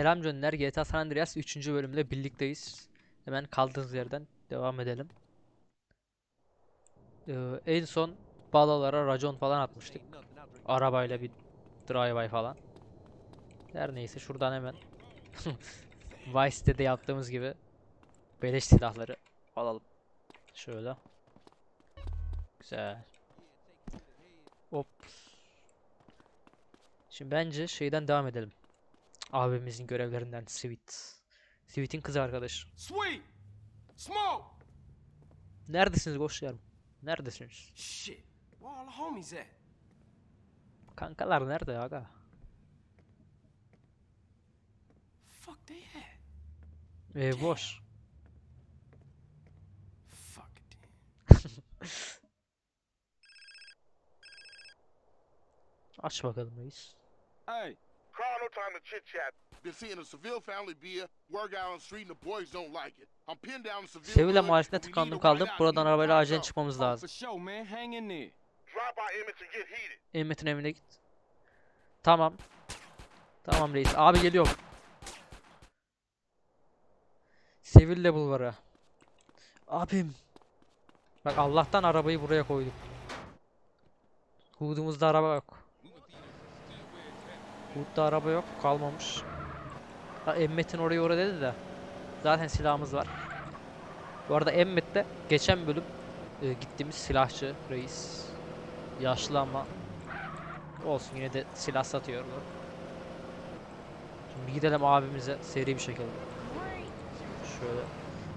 Selam Cönler, GTA San Andreas 3. bölümle birlikteyiz. Hemen kaldığımız yerden devam edelim. Ee, en son balalara racon falan atmıştık. Arabayla bir drive-by falan. Her neyse şuradan hemen Vice City'de yaptığımız gibi beleş silahları alalım. Şöyle. Güzel. Hop. Şimdi bence şeyden devam edelim. Abimizin görevlerinden Sweet. Sweet'in kız arkadaşı. Sweet! Smoke! Neredesiniz koçlarım? Neredesiniz? Shit. Where all the homies at? Kankalar nerede aga? Fuck they at? Ev boş. Fuck. Aç bakalım reis. Hey, time to chit chat. Been seeing a Seville family beer, work out on the street, and the boys don't like it. I'm pinned down in Seville. Sevilla Wood, mahallesine and we need tıkandım kaldım. out Buradan arabayla acilen çıkmamız oh, lazım. for sure, man. Hang in there. Drop by Emmett and get heated. Emmet'in evine git. Tamam. Tamam reis. Abi geliyorum. Seville bulvarı. Abim. Bak Allah'tan arabayı buraya koyduk. Hudumuzda araba yok. Hud'da araba yok. Kalmamış. Ha, Emmet'in orayı oraya dedi de. Zaten silahımız var. Bu arada Emmet'te geçen bölüm e, gittiğimiz silahçı reis. Yaşlı ama Olsun yine de silah satıyorlar. Şimdi gidelim abimize seri bir şekilde. Şöyle.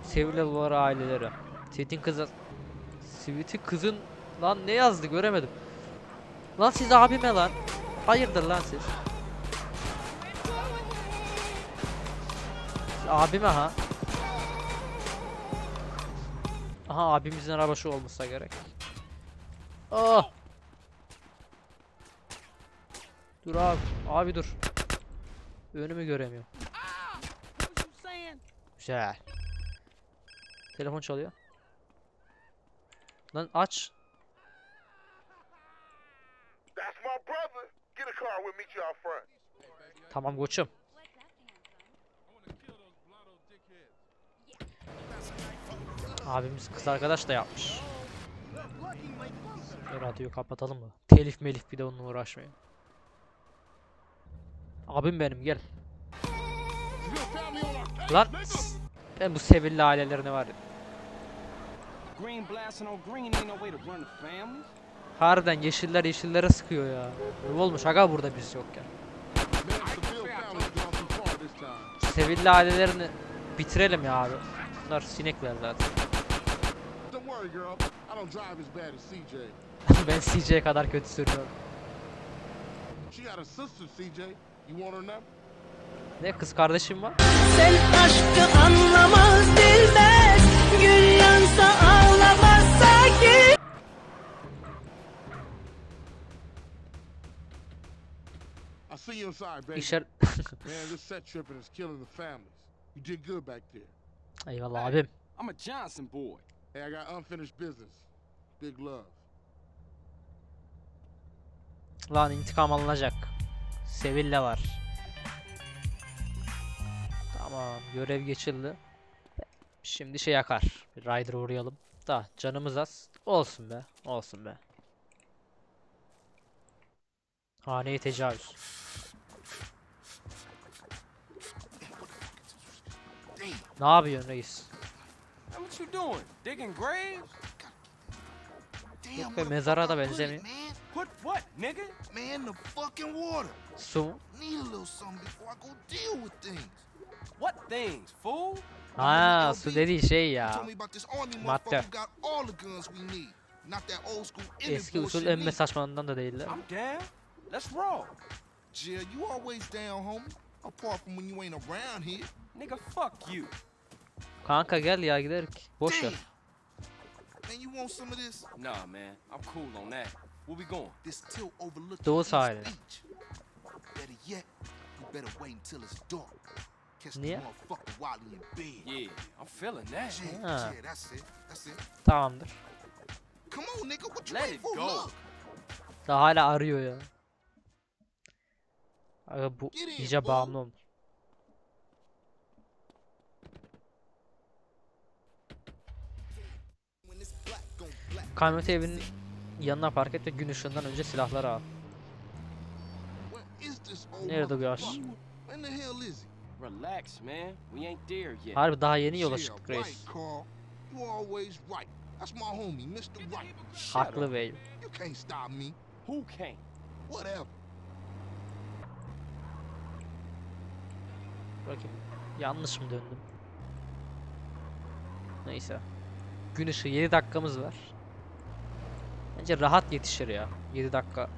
Sevile Bulvarı aileleri. Sweet'in kızı. Sweet'in kızın lan ne yazdı göremedim. Lan siz abime lan. Hayırdır lan siz? Abime ha. Aha abimizin araba şu olmasa gerek. Oh. Dur abi. Abi dur. Önümü göremiyorum. Güzel. Telefon çalıyor. Lan aç. That's my brother. Get a car, we'll meet you out front. Tamam koçum. Abimiz kız arkadaş da yapmış. Radyoyu kapatalım mı? Telif melif bir de onunla uğraşmayın. Abim benim gel. Lan ben bu sevilli ailelerine var ya. Harbiden yeşiller yeşillere sıkıyor ya. Ne olmuş aga burada biz yokken. Sevilli ailelerini bitirelim ya abi. Bunlar sinekler zaten. Don't worry, girl. I don't drive as bad as CJ. ben CJ kadar kötü sürüyorum. She got a sister, CJ. You want her number? Ne kız kardeşim var? Sen aşkı anlamaz bilmez Gül yansa ağlamaz sakin I see you inside, baby. İşer... Man, this set tripping is killing the families. You did good back there. Eyvallah abim. I'm a Johnson boy. Hey, I got unfinished business. Big love. Lan intikam alınacak. Sevilla var. Tamam görev geçildi. Şimdi şey yakar. Bir Rider'ı vurayalım. Da canımız az. Olsun be. Olsun be. Haneye tecavüz. Ne yapıyorsun reis? What you doing? Digging graves? Yok be mezara da benzemiyor. Put what, nigga? Man, the fucking water. Su? Need a little something before I go deal with things. What things, fool? Ha su dediği şey ya. Madde. Eski usul emme me. saçmalığından da değiller. I'm down. Let's roll. Jill, you always down, homie. Apart from when you ain't around here. Nigga, fuck you. Kanka gel ya giderik. Boş ver. Man, you want some of this? Nah, man. I'm cool on that. Where we going? This tilt overlooking Doğu sahili. Better yet, you better wait until it's dark. Catch the motherfucker while he in bed. Yeah, I'm feeling that. Yeah, Ha. yeah, that's it. That's it. Tamamdır. Come on, nigga. What you Let it for? go. Look. Daha hala arıyor ya. Aga bu iyice bağımlı olmuş. Kamyoneti evinin yanına park et ve gün ışığından önce silahları al. Nerede bu yaş? Relax, man. We ain't there yet. Harbi daha yeni yola çıktık reis. Haklı bey. You can't stop me. Who can't? Whatever. Bakayım. Yanlış mı döndüm? Neyse. Gün ışığı 7 dakikamız var. Bence rahat yetişir ya. 7 dakika.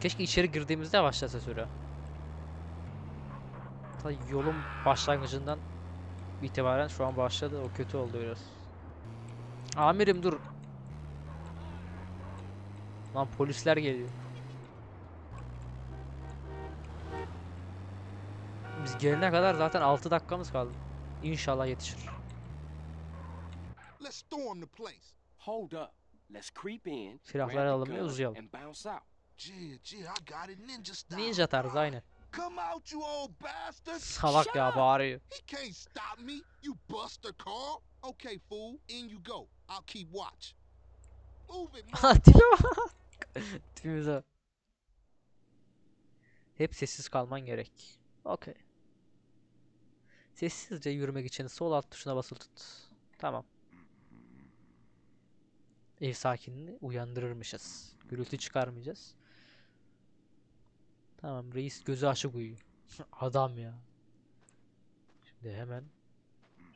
Keşke içeri girdiğimizde başlasa süre. Ta yolun başlangıcından itibaren şu an başladı. O kötü oldu biraz. Amirim dur. Lan polisler geliyor. Biz gelene kadar zaten 6 dakikamız kaldı. İnşallah yetişir. Let's storm the place. Hold up. Let's creep in, Silahları alalım ve uzayalım. ninja tarzı aynen. Salak ya bağırıyor. Tipimize. Hep sessiz kalman gerek. Okey. Sessizce yürümek için sol alt tuşuna basılı tut. Tamam. Ev sakinini uyandırırmışız. Gürültü çıkarmayacağız. Tamam reis gözü açık uyuyor. Adam ya. Şimdi hemen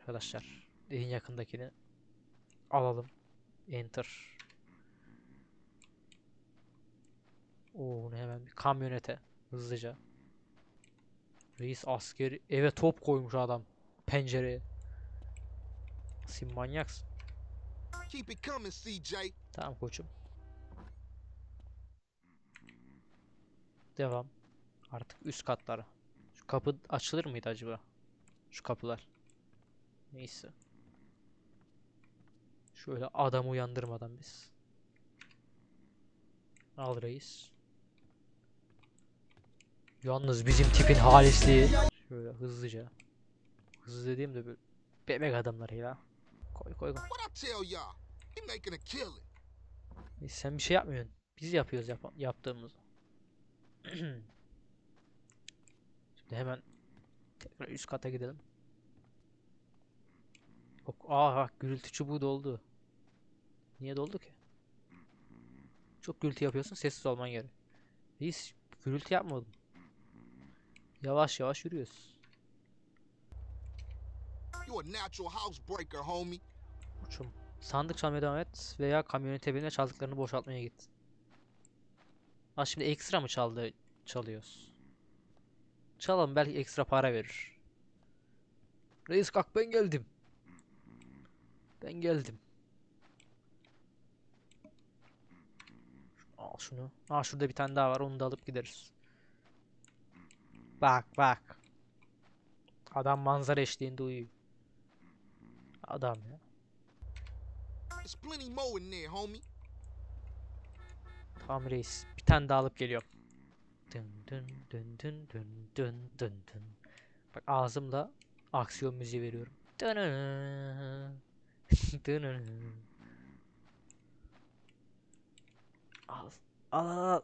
arkadaşlar en yakındakini alalım. Enter. Oo bunu hemen bir kamyonete hızlıca. Reis askeri eve top koymuş adam pencereye. Sen manyaksın. Keep it coming, CJ. Tamam koçum. Devam. Artık üst katlara. Şu kapı açılır mıydı acaba? Şu kapılar. Neyse. Şöyle adamı uyandırmadan biz. Al reis. Yalnız bizim tipin halisliği. Şöyle hızlıca. Hızlı dediğim de böyle bebek adamlarıyla. Koy koy koy. E, sen bir şey yapmıyorsun. Biz yapıyoruz yap yaptığımızı. Şimdi hemen tekrar üst kata gidelim. Aa bak gürültü çubuğu doldu. Niye doldu ki? Çok gürültü yapıyorsun, sessiz olman gerek. Biz gürültü yapmadım. Yavaş yavaş yürüyoruz. You a natural housebreaker, homie. Uçum. Sandık çalmaya devam et veya kamyonete bin ve çaldıklarını boşaltmaya git. Ha şimdi ekstra mı çaldı çalıyoruz? Çalalım belki ekstra para verir. Reis kalk ben geldim. Ben geldim. Al şunu. Aa şurada bir tane daha var onu da alıp gideriz. Bak bak. Adam manzara eşliğinde uyuyor. Adam ya. Tamam reis. Bir tane daha alıp geliyorum. Dın dın dın dın dın dın dın dın. Bak ağzımda aksiyon müziği veriyorum. Dınını. Dınını. Al. Al al al.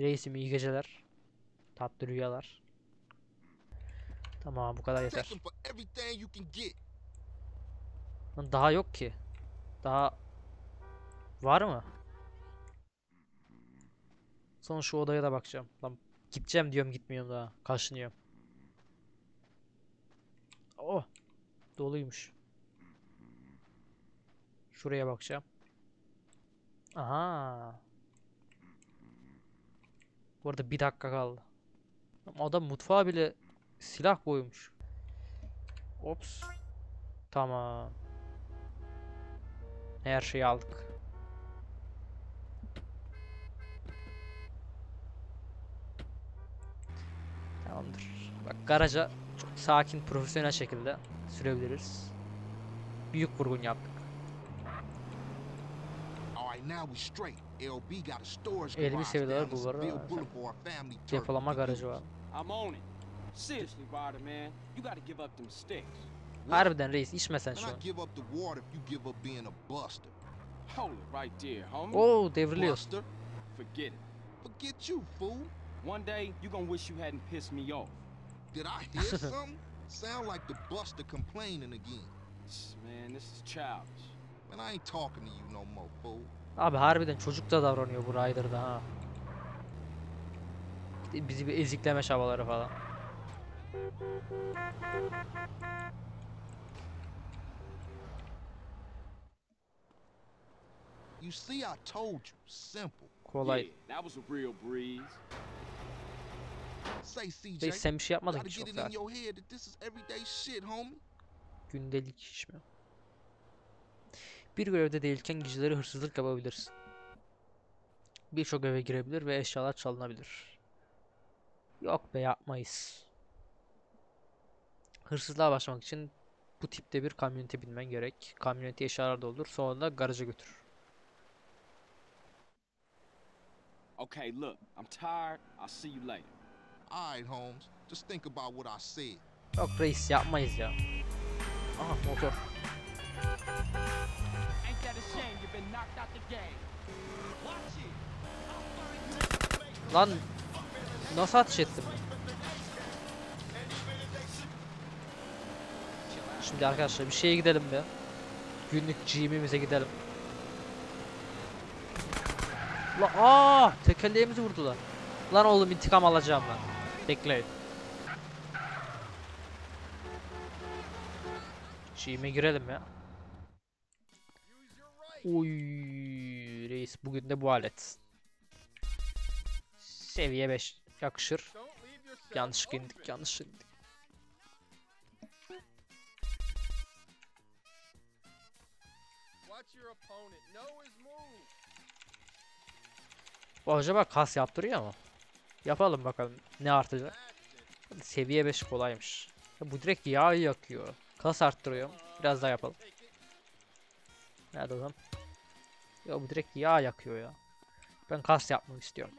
Reisim iyi geceler. Tatlı rüyalar. Tamam bu kadar yeter. Lan daha yok ki. Daha var mı? Son şu odaya da bakacağım. Lan gideceğim diyorum gitmiyorum daha. Kaşınıyorum. Oh. Doluymuş. Şuraya bakacağım. Aha. Bu arada bir dakika kaldı. Adam mutfağa bile silah koymuş. Ops. Tamam. Her şeyi aldık. Tamamdır. Bak garaja çok sakin, profesyonel şekilde sürebiliriz. Büyük vurgun yaptık. 50 seviyeler bu var. Depolama garajı var. Harbiden reis içmesen şu an. Oo devriliyorsun. Forget it. Forget you fool. One day you gonna wish you hadn't pissed me off. Did I hear something? Sound like the buster complaining again. Man, this is childish. Man, I ain't talking to you no more, fool. Abi harbiden çocuk da davranıyor bu Ryder'da ha. Bizi bir ezikleme çabaları falan. You see, I told you. Simple. Kolay. Yeah, that was a real breeze. Say, CJ. Reis sen bir şey yapmadın gotta ki get çok it in zaten. your head that this is everyday shit, homie. Gündelik iş mi? Bir görevde değilken geceleri hırsızlık yapabilirsin. Birçok eve girebilir ve eşyalar çalınabilir. Yok be yapmayız. Hırsızlığa başlamak için bu tipte bir kamyonete binmen gerek. Kamyoneti eşyalar doldur sonra da garaja götür. Okay, look, I'm tired. I'll see you later. Alright, Holmes. Just think about what I said. Yok reis yapmayız ya. Aha motor. Lan nasıl ateş ettim? Şimdi arkadaşlar bir şeye gidelim be. Günlük GM'imize gidelim. La aa tekerleğimizi vurdular. Lan oğlum intikam alacağım lan. Bekleyin. GM'e girelim ya. Uy reis bugün de bu alet. Seviye 5 yakışır. Yanlış indik, yanlış indik. Acaba kas yaptırıyor mu? Yapalım bakalım ne artacak. Seviye 5 kolaymış. Bu direkt yağ yakıyor. Kas arttırıyor. Biraz daha yapalım. Nerede zaman? Ya bu direkt yağ yakıyor ya. Ben kas yapmak istiyorum.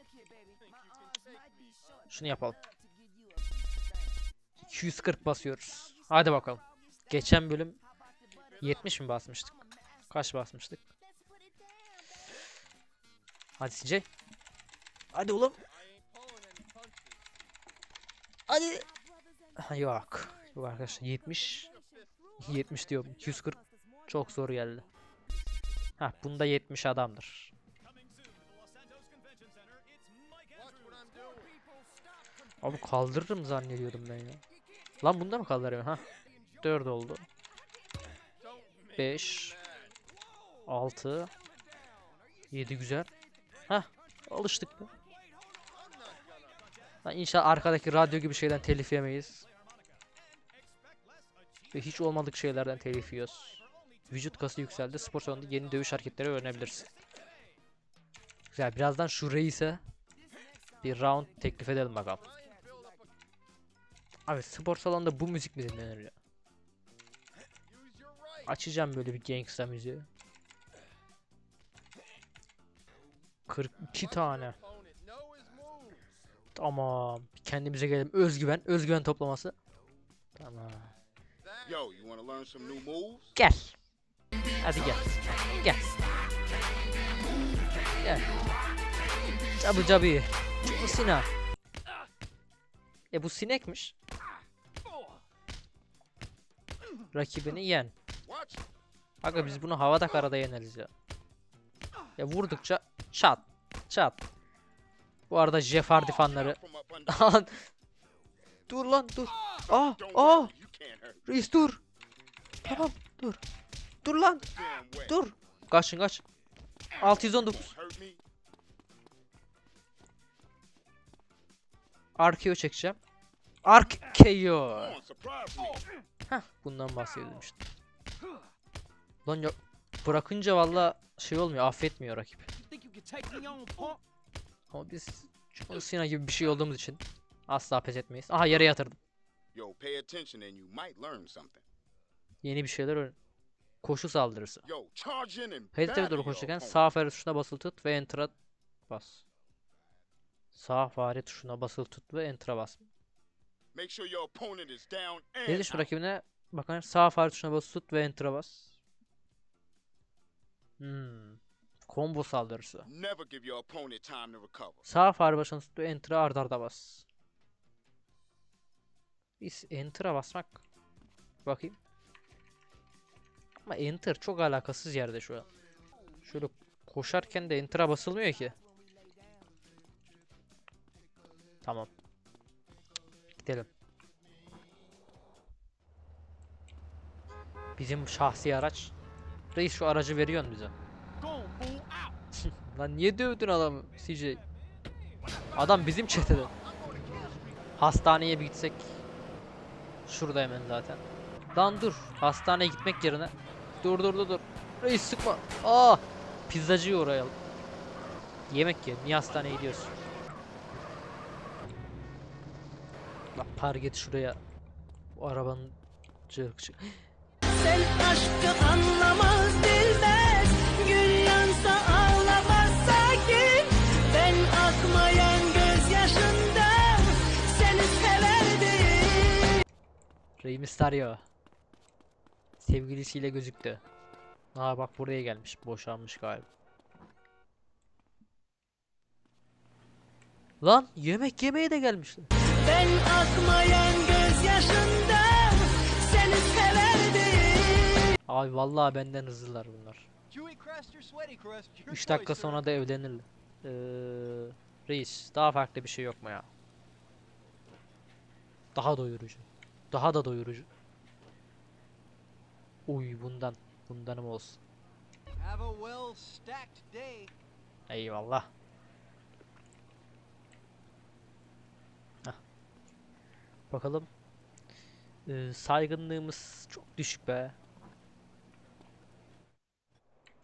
Şunu yapalım. 240 basıyoruz. Hadi bakalım. Geçen bölüm 70 mi basmıştık? Kaç basmıştık? Hadi CJ. Hadi oğlum. Hadi. Ha, Yok. Yok arkadaşlar 70. 70 diyorum. 240 çok zor geldi. Ha bunda 70 adamdır. Abi kaldırırım zannediyordum ben ya. Lan bunda mı kaldırıyorum ha? 4 oldu. 5 6 7 güzel. Ha alıştık be. Lan inşallah arkadaki radyo gibi şeyden telif yemeyiz. Ve hiç olmadık şeylerden telif yiyoruz. Vücut kası yükseldi. Spor salonunda yeni dövüş hareketleri öğrenebilirsin. Güzel. Birazdan şu reise bir round teklif edelim bakalım. Abi spor salonunda bu müzik mi dinlenir ya? Açacağım böyle bir gangsta müziği. 42 tane. Tamam. Kendimize gelelim. Özgüven. Özgüven toplaması. Tamam. Gel. Hadi gel. Gel. Gel. Cabı cabı. Bu sina. E bu sinekmiş. Rakibini yen. Aga biz bunu havada karada yeneriz ya. Ya vurdukça çat çat. Bu arada Jeff fanları. Dur lan dur. Aa Don't aa me. reis dur. Tamam dur. Dur lan dur. Kaçın kaç. 619. Hurt me? Arkeo çekeceğim. Arkeo. Heh, bundan bahsediyordum işte. Lan ya bırakınca valla şey olmuyor, affetmiyor rakip. Ama biz John Cena gibi bir şey olduğumuz için asla pes etmeyiz. Aha yere yatırdım. Yeni bir şeyler öğren. Koşu saldırısı. Batter doğru koşarken sağ fare tuşuna basılı tut ve enter'a bas. Sağ fare tuşuna basılı tut ve enter'a bas. Out. rakibine bakın sağ fare tuşuna bas tut ve enter'a bas. Hmm. Combo saldırısı. Sağ fare başına tut ve enter'a ard arda bas. Biz enter'a basmak. Bakayım. Ama enter çok alakasız yerde şu an. Şöyle koşarken de enter'a basılmıyor ki. Tamam. Gidelim. Bizim şahsi araç. Reis şu aracı veriyorsun bize. Lan niye dövdün adamı CJ? Adam bizim çetede. Hastaneye bir gitsek. Şurada hemen zaten. Lan dur. Hastaneye gitmek yerine. Dur dur dur dur. Reis sıkma. Aa! Pizzacıyı uğrayalım. Yemek ye. Niye hastaneye gidiyorsun? Bak park et şuraya. Bu arabanın cık. Sen aşkı anlamaz bilmez Gül yansa ağlamaz sakin Ben akmayan gözyaşından Seni severdim Rey Mysterio. Sevgilisiyle gözüktü. Aa bak buraya gelmiş. Boşanmış galiba. Lan yemek yemeye de gelmişler. Ben akmayan gözyaşından Seni severdim Abi vallahi benden hızlılar bunlar. 3 dakika sonra da evlenirler. Ee, reis daha farklı bir şey yok mu ya? Daha doyurucu. Daha da doyurucu. Uy bundan. Bundanım olsun. Have a well stacked day. Eyvallah. Hah. Bakalım. Ee, saygınlığımız çok düşük be.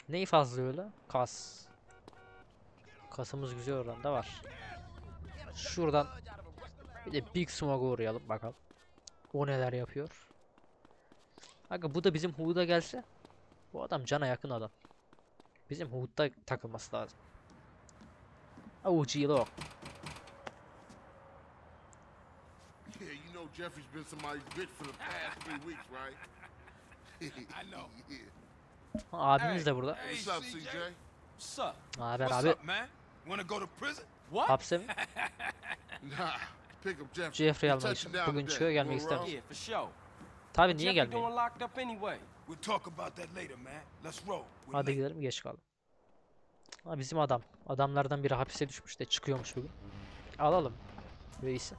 Neyi fazla öyle? Kas. Kasımız güzel oranda var. Şuradan bir de Big Smog'a uğrayalım bakalım. O neler yapıyor. Aga bu da bizim Hood'a gelse. Bu adam cana yakın adam. Bizim Hood'da takılması lazım. OG look. Yeah, you know Jeffrey's been somebody's bitch for the past three weeks, right? I know. Abimiz de burada. What's up, CJ? What's up? Haber What's abi. up, man? Wanna go to prison? What? Hapse mi? Nah, pick up Jeffrey. Jeffrey almak için. Bugün çıkıyor gelmek istemiş. Yeah, for sure. Tabi niye gelmiyor? Hadi gidelim geç kaldım. Ha bizim adam. Adamlardan biri hapise düşmüş de çıkıyormuş bugün. Alalım. Reisi.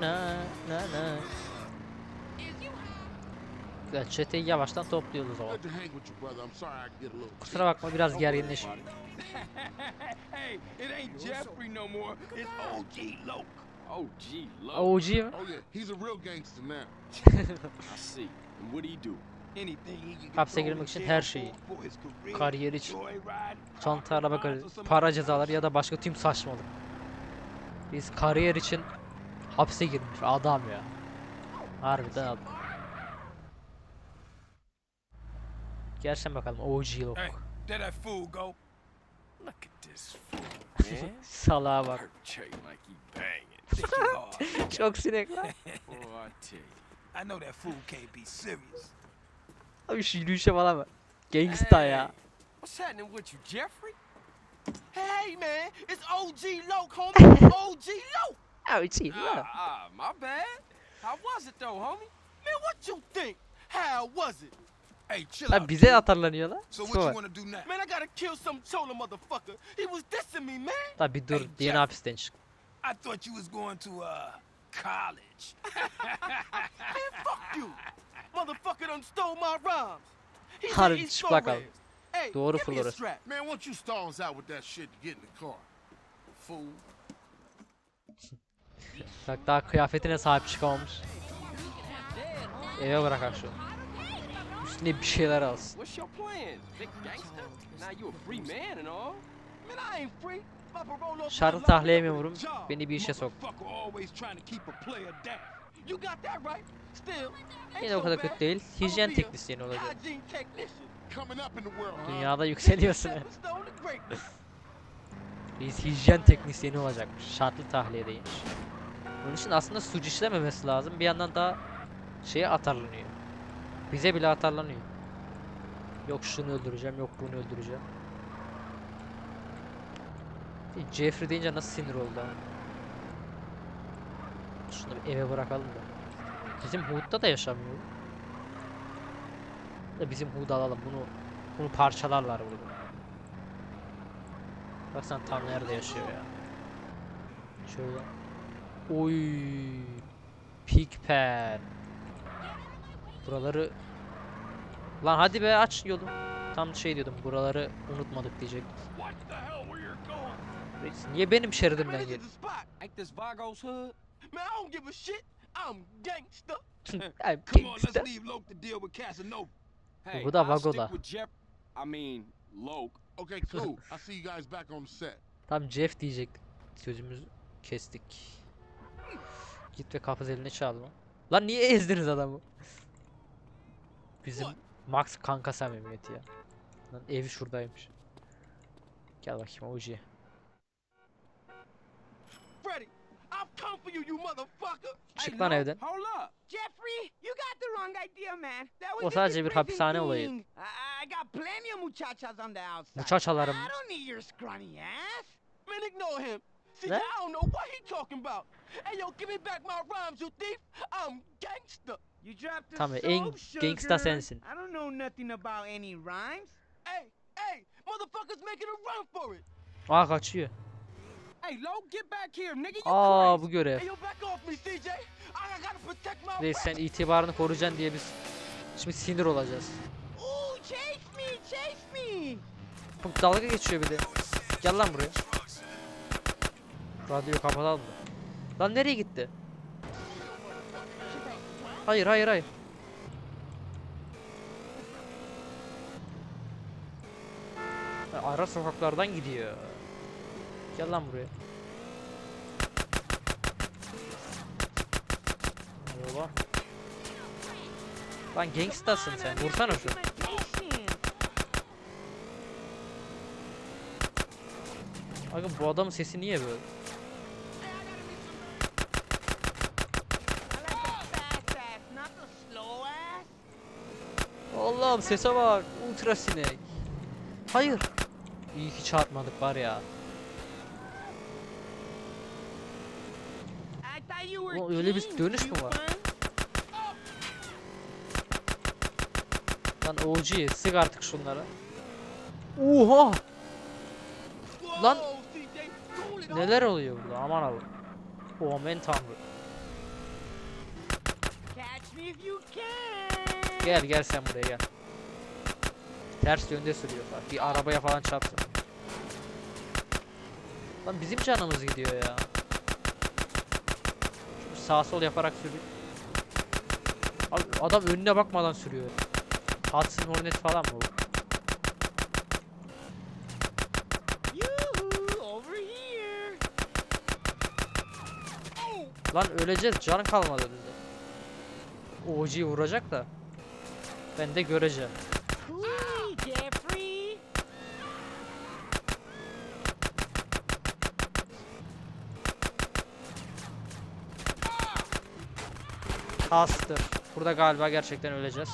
Na na na. Güzel çeteyi yavaştan topluyoruz o. Kusura bakma biraz gerginleşim. OG. Oh, love. OG mi? Oh yeah, he's a real gangster now. I see. And what do he do? Anything he can Hapse girmek için her şeyi. for, for his career, Kariyer için. Çanta araba some para cezaları ya da başka tüm saçmalık. Biz kariyer için hapse girmiş adam ya. Harbiden adam. Gelsen bakalım OG yok. Hey, that fool go. Look at this fool. Man, Salağa bak. Çok sinek lan. Boy, I tell you. I know that fool can't be serious. Abi şu yürüyüşe falan bak. Gangsta ya. What's happening with you, Jeffrey? Hey, man, it's OG Loke, homie. OG Loke. OG Ah, lan. ah, my bad. How was it though, homie? Man, what you think? How was it? Hey, chill out. bize atarlanıyor lan. So what you wanna do now? Man, I gotta kill some chola motherfucker. He was dissing me, man. Lan bir dur. Hey, Jeff. hapisten çık. I thought you was going to uh college. Man, fuck you. Motherfucker done stole my rhymes. İn Harbi abi. Hey, Doğru give me a Flores. strap. Man, why don't you stall us out with that shit to get in the car? Fool. Bak daha kıyafetine sahip çıkamamış. Eve bırakak şu. Üstüne bir şeyler alsın. Şartı tahliye job. Beni bir işe sok. Yine o kadar kötü değil. Hijyen teknisyeni olacak. Dünyada yükseliyorsun. Reis hijyen teknisyeni olacakmış. Şartlı tahliyedeymiş. Bunun için aslında suç işlememesi lazım. Bir yandan daha şeye atarlanıyor. Bize bile atarlanıyor. Yok şunu öldüreceğim, yok bunu öldüreceğim. Jeffrey deyince nasıl sinir oldu ha? Şunu bir eve bırakalım da. Bizim Hood'da da yaşamıyor. Da bizim Hood'u alalım. Bunu bunu parçalarlar burada. Baksana tam nerede yaşıyor ya. Şöyle. Oy. Pigpen. Buraları Lan hadi be aç yolu. Tam şey diyordum. Buraları unutmadık diyecek. Reis, Niye benim şeridimden. Hey, Bu da Vago'da. with Jeff. I mean, Loke. Okay, cool. I see you guys back on the set. Tam Jeff diyecektik. Sözümüzü kestik. Git ve kapı zilini çal lan. Lan niye ezdiniz adamı? Bizim Max kanka samimiyeti ya. Lan evi şuradaymış. Gel bakayım OG. Freddy, I've come for you, you motherfucker. Çık lan evden. Hold up. Jeffrey, you got the wrong idea, man. That was O just sadece a bir hapishane olayı. I, got plenty of muchachas on the outside. Muchachalarım. I don't need your scrawny ass. Man, ignore him. See, What? I don't know what he talking about. Hey, yo, give me back my rhymes, you thief. I'm gangster. You dropped the Tamam, soap, en gangsta sugar. sensin. I don't know nothing about any rhymes. Hey, hey, motherfuckers making a run for it. Aa kaçıyor. Aa bu görev. Reis sen itibarını koruyacaksın diye biz şimdi sinir olacağız. Bu dalga geçiyor bir de. Gel lan buraya. Radyoyu kapatalım mı? Lan nereye gitti? Hayır hayır hayır. Ha, Ara sokaklardan gidiyor. Gel lan buraya. Merhaba. Lan gangstasın sen. Vursana şu. Bakın bu adamın sesi niye böyle? Allah'ım sese bak. Ultra sinek. Hayır. İyi ki çarpmadık var ya. I öyle bir dönüş mü var? Lan OG sık artık şunlara. Oha! Lan neler oluyor burada aman Allah'ım. Omen tanrı. Gel gel sen buraya gel. Ters yönde sürüyor bak. Bir arabaya falan çarpsın. Lan bizim canımız gidiyor ya. Sağ sol yaparak sürüyor. Abi adam önüne bakmadan sürüyor. Hudson Hornet falan mı bu? Here. Lan öleceğiz. Can kalmadı bizde. OG'yi vuracak da. Ben de göreceğim. Cool, Jeffrey. Kastır. Burada galiba gerçekten öleceğiz.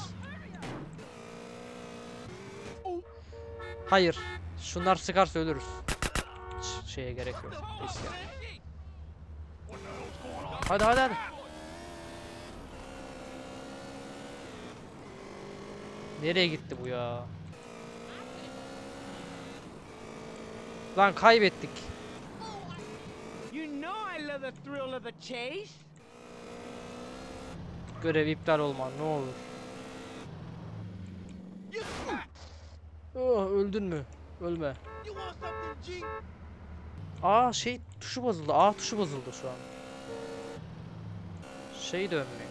Hayır. Şunlar sıkarsa ölürüz. Hiç şeye gerek yok. Hadi hadi hadi. Nereye gitti bu ya? Lan kaybettik. You know I love the thrill of the chase. Görev iptal olma ne olur. Oh, öldün mü? Ölme. Aa şey tuşu bozuldu. A tuşu bozuldu şu an. Şey dönmüyor.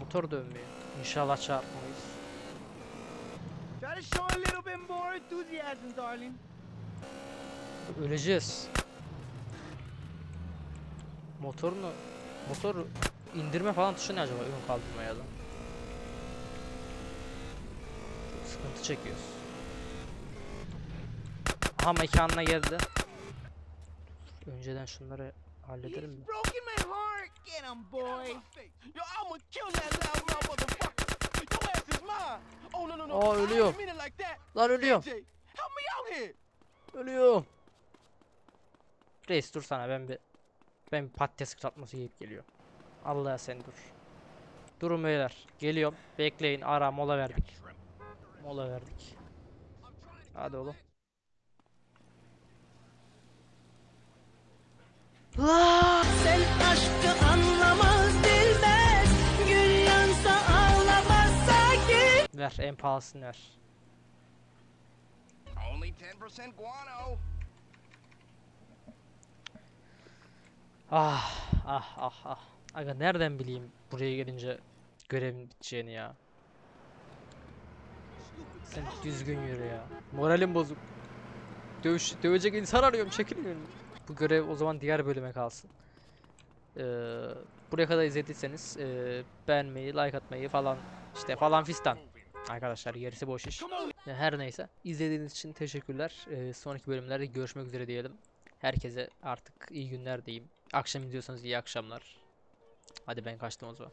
Motor dönmüyor. İnşallah çarpmayız. Öleceğiz. Motorunu motor indirme falan tuşu ne acaba ön kaldırma ya da. Çok sıkıntı çekiyoruz. Aha mekanına geldi. Önceden şunları halledelim mi? Oh no no no. Aa, ölüyor. Lan here. Ölüyorum. Reis dur sana ben bir ben bir patates kızartması yiyip geliyorum. Allah sen dur. Durun beyler. Geliyorum. Bekleyin. Ara mola verdik. Mola verdik. Hadi oğlum. Sen aşkı anlamaz bilmez Gül yansa ağlamazsa git Ver en pahalısını ver. Only 10% guano. Ah ah ah ah. Aga nereden bileyim buraya gelince görevin biteceğini ya. Sen düzgün yürü ya. Moralim bozuk. Dövüş, dövecek insan arıyorum çekilin. Bu görev o zaman diğer bölüme kalsın. Ee, buraya kadar izlediyseniz ee, beğenmeyi, like atmayı falan işte falan fistan. Arkadaşlar gerisi boş iş. Ya Her neyse. izlediğiniz için teşekkürler. Ee, sonraki bölümlerde görüşmek üzere diyelim. Herkese artık iyi günler diyeyim. Akşam izliyorsanız iyi akşamlar. Hadi ben kaçtım o zaman.